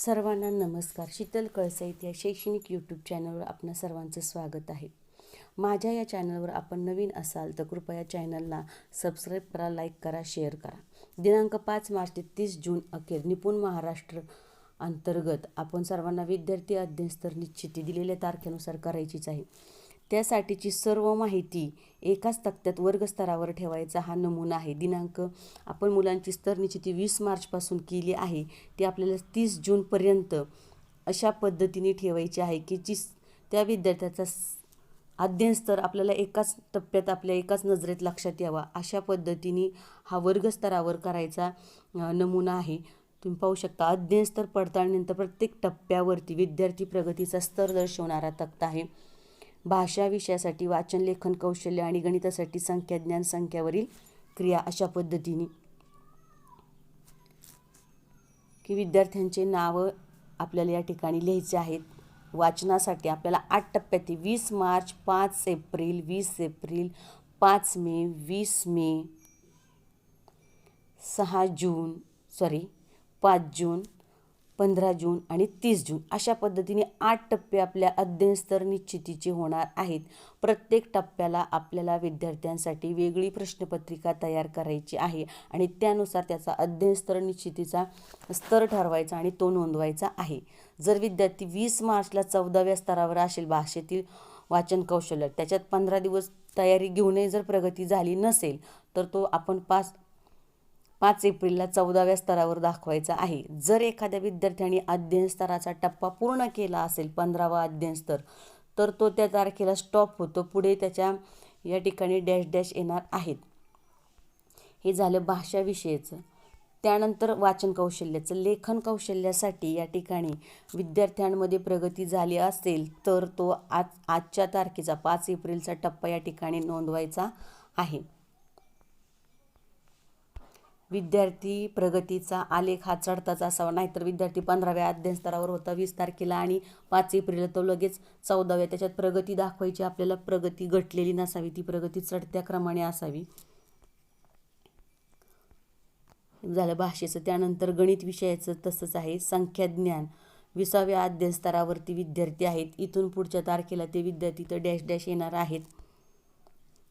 सर्वांना नमस्कार. शीतल कळसईत या शैक्षणिक यूट्यूब चॅनलवर आपणा सर्वांचं स्वागत आहे. माझ्या या चॅनलवर आपण नवीन असाल तर कृपया चॅनलला सबस्क्राईब करा लाईक करा शेअर करा. दिनांक पाच मार्च ते तीस जून अखेर निपुण महाराष्ट्र अंतर्गत आपण सर्वांना विद्यार्थी अध्ययन स्तर निश्चिती दिलेल्या तारखेनुसार करायचीच आहे. त्यासाठीची सर्व माहिती एकाच तक्त्यात वर्गस्तरावर ठेवायचा हा नमुना आहे. दिनांक आपण मुलांची स्तर निश्चिती वीस मार्चपासून केली आहे. ती आपल्याला तीस जूनपर्यंत अशा पद्धतीने ठेवायची आहे की जी त्या विद्यार्थ्याचा अध्ययन स्तर आपल्याला एकाच टप्प्यात आपल्या एकाच नजरेत लक्षात यावा अशा पद्धतीने हा वर्गस्तरावर करायचा नमुना आहे. तुम्ही पाहू शकता अध्ययन स्तर पडताळणीनंतर प्रत्येक टप्प्यावरती विद्यार्थी प्रगतीचा स्तर दर्शवणारा तक्ता आहे. भाषा विषयासाठी वाचन लेखन कौशल्य आणि गणितासाठी संख्या ज्ञान संख्यावरील क्रिया अशा पद्धतीने. की विद्यार्थ्यांचे नावं आपल्याला या ठिकाणी लिहायचे आहेत. वाचनासाठी आपल्याला आठ टप्प्यात वीस मार्च पाच एप्रिल वीस एप्रिल पाच मे वीस मे सहा जून सॉरी पाच जून पंधरा जून आणि तीस जून अशा पद्धतीने आठ टप्पे आपल्या अध्ययनस्तर निश्चितीचे होणार आहेत. प्रत्येक टप्प्याला आपल्याला विद्यार्थ्यांसाठी वेगळी प्रश्नपत्रिका तयार करायची आहे आणि त्यानुसार त्याचा अध्ययनस्तर निश्चितीचा स्तर ठरवायचा आणि तो नोंदवायचा आहे. जर विद्यार्थी वीस मार्चला चौदाव्या स्तरावर असेल भाषेतील वाचन कौशल्य त्याच्यात पंधरा दिवस तयारी घेऊनही जर प्रगती झाली नसेल तर तो आपण पाच पाच एप्रिलला चौदाव्या स्तरावर दाखवायचा आहे. जर एखाद्या विद्यार्थ्याने अध्ययन स्तराचा टप्पा पूर्ण केला असेल पंधरावा अध्ययन स्तर तर तो त्या तारखेला स्टॉप होतो. पुढे त्याच्या या ठिकाणी डॅश डॅश येणार आहेत. हे झालं भाषाविषयीचं त्यानंतर वाचन कौशल्याचं. लेखन कौशल्यासाठी या ठिकाणी विद्यार्थ्यांमध्ये प्रगती झाली असेल तर तो आज आजच्या तारखेचा पाच एप्रिलचा टप्पा या ठिकाणी नोंदवायचा आहे. विद्यार्थी प्रगतीचा आलेख हा चढताच असावा. नाहीतर विद्यार्थी पंधराव्या अध्ययन स्तरावर होता वीस तारखेला आणि पाच एप्रिलला तो लगेच चौदाव्या. त्याच्यात प्रगती दाखवायची आपल्याला प्रगती घटलेली नसावी ती प्रगती चढत्या क्रमाने असावी. झालं भाषेचं त्यानंतर गणित विषयाचं तसंच आहे. संख्याज्ञान विसाव्या अध्ययन स्तरावरती विद्यार्थी आहेत. इथून पुढच्या तारखेला ते विद्यार्थी तर डॅश डॅश येणार आहेत.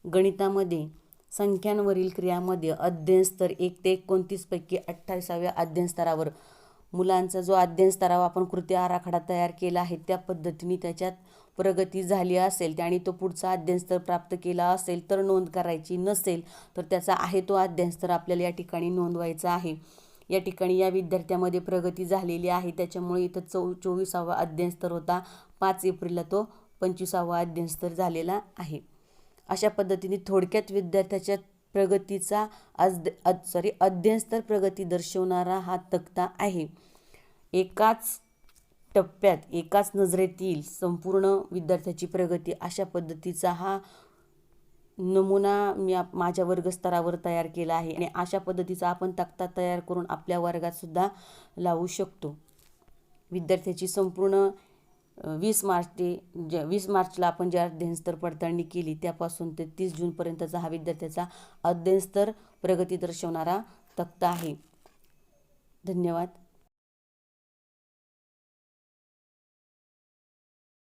गणितामध्ये संख्यांवरील क्रियामध्ये अध्ययन स्तर एक ते एकोणतीसपैकी अठ्ठावीसाव्या अध्ययन स्तरावर. मुलांचा जो अध्ययन स्तरावर आपण कृती आराखडा तयार केला आहे त्या पद्धतीने त्याच्यात प्रगती झाली असेल त्याने तो पुढचा अध्ययन स्तर प्राप्त केला असेल तर नोंद करायची नसेल तर त्याचा आहे तो अध्ययन स्तर आपल्याला या ठिकाणी नोंदवायचा आहे. या ठिकाणी या विद्यार्थ्यामध्ये प्रगती झालेली आहे. त्याच्यामुळे इथं चौ चोवीसावा अध्ययन स्तर होता. पाच एप्रिलला तो पंचवीसावा अध्ययन स्तर झालेला आहे. अशा पद्धतीने थोडक्यात विद्यार्थ्याच्या प्रगतीचा आज सॉरी अध्ययनस्तर प्रगती दर्शवणारा हा तक्ता आहे. एकाच टप्प्यात एकाच नजरेत येईल संपूर्ण विद्यार्थ्याची प्रगती अशा पद्धतीचा हा नमुना मी माझ्या वर्गस्तरावर तयार केला आहे आणि अशा पद्धतीचा आपण तक्ता तयार करून आपल्या वर्गातसुद्धा लावू शकतो. विद्यार्थ्याची संपूर्ण वीस मार्च ते ज्या वीस मार्चला आपण ज्या अध्ययनस्तर पडताळणी केली त्यापासून ते तीस जूनपर्यंतचा हा विद्यार्थ्याचा अध्ययनस्तर प्रगती दर्शवणारा तक्ता आहे. धन्यवाद.